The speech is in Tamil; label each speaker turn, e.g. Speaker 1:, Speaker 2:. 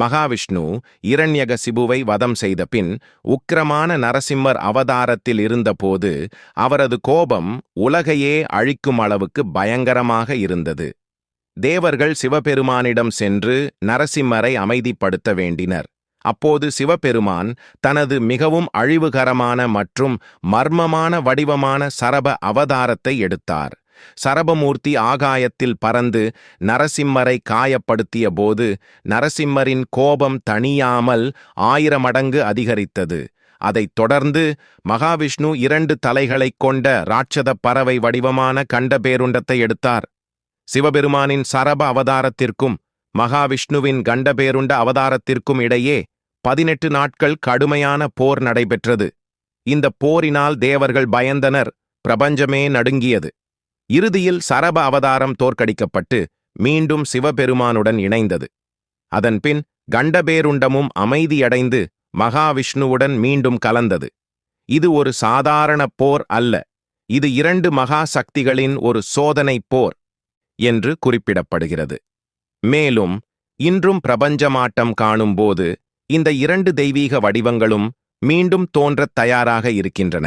Speaker 1: மகாவிஷ்ணு இரண்யகசிபுவை வதம் செய்த பின் உக்கிரமான நரசிம்மர் அவதாரத்தில் இருந்தபோது அவரது கோபம் உலகையே அழிக்கும் அளவுக்கு பயங்கரமாக இருந்தது. தேவர்கள் சிவபெருமானிடம் சென்று நரசிம்மரை அமைதிப்படுத்த வேண்டினர். அப்போது சிவபெருமான் தனது மிகவும் அழிவுகரமான மற்றும் மர்மமான வடிவமான சரப அவதாரத்தை எடுத்தார். சரபமூர்த்தி ஆகாயத்தில் பறந்து நரசிம்மரை காயப்படுத்திய போது நரசிம்மரின் கோபம் தணியாமல் ஆயிரம் மடங்கு அதிகரித்தது. அதைத் தொடர்ந்து மகாவிஷ்ணு இரண்டு தலைகளைக் கொண்ட ராட்சத பறவை வடிவமான கண்டபேருண்டத்தை எடுத்தார். சிவபெருமானின் சரப அவதாரத்திற்கும் மகாவிஷ்ணுவின் கண்டபேருண்ட அவதாரத்திற்கும் இடையே பதினெட்டு நாட்கள் கடுமையான போர் நடைபெற்றது. இந்த போரினால் தேவர்கள் பயந்தனர். பிரபஞ்சமே நடுங்கியது. இறுதியில் சரப அவதாரம் தோற்கடிக்கப்பட்டு மீண்டும் சிவபெருமானுடன் இணைந்தது. அதன்பின் கண்டபேருண்டமும் அமைதியடைந்து மகாவிஷ்ணுவுடன் மீண்டும் கலந்தது. இது ஒரு சாதாரண போர் அல்ல. இது இரண்டு மகா சக்திகளின் ஒரு சோதனைப் போர் என்று குறிப்பிடப்படுகிறது. மேலும் இன்றும் பிரபஞ்சமாட்டம் காணும்போது இந்த இரண்டு தெய்வீக வடிவங்களும் மீண்டும் தோன்றத் தயாராக இருக்கின்றன.